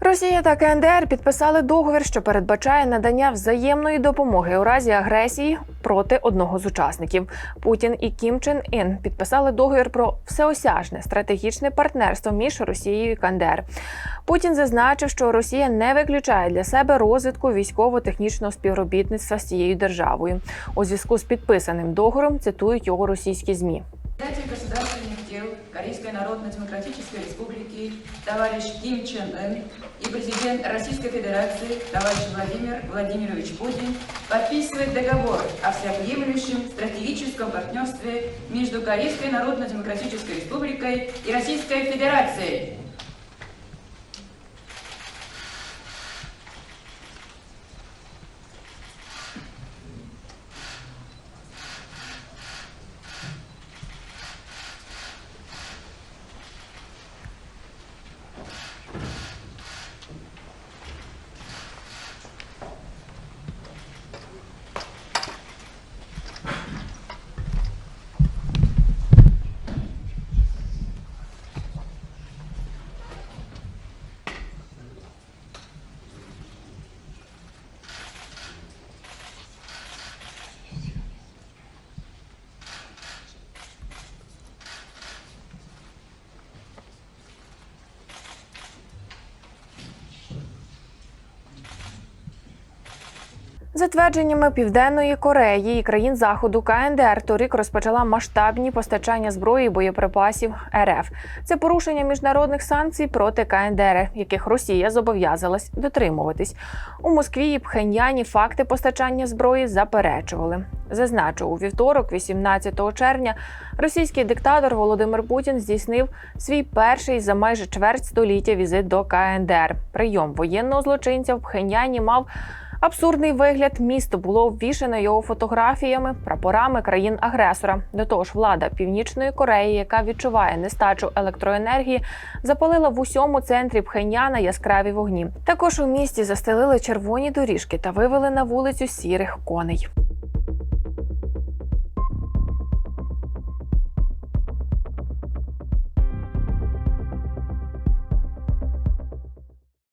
Росія та КНДР підписали договір, що передбачає надання взаємної допомоги у разі агресії проти одного з учасників. Путін і Кім Чен Ін підписали договір про всеосяжне стратегічне партнерство між Росією і КНДР. Путін зазначив, що Росія не виключає для себе розвитку військово-технічного співробітництва з цією державою. У зв'язку з підписаним договором цитують його російські змі. Дел Корейской Народно-Демократической Республики товарищ Ким Чен Ын и президент Российской Федерации товарищ Владимир Владимирович Путин подписывает договор о всеобъемлющем стратегическом партнерстве между Корейской Народно-Демократической Республикой и Российской Федерацией. За твердженнями Південної Кореї і країн Заходу, КНДР торік розпочала масштабні постачання зброї і боєприпасів РФ. Це порушення міжнародних санкцій проти КНДР, яких Росія зобов'язалась дотримуватись. У Москві і Пхеньяні факти постачання зброї заперечували. Зазначу, у вівторок, 18 червня, російський диктатор Володимир Путін здійснив свій перший за майже чверть століття візит до КНДР. Прийом воєнного злочинця в Пхеньяні мав Абсурдний вигляд місто було ввішено його фотографіями, прапорами країн-агресора. До того ж, влада Північної Кореї, яка відчуває нестачу електроенергії, запалила в усьому центрі Пхеняна яскраві вогні. Також у місті застелили червоні доріжки та вивели на вулицю сірих коней.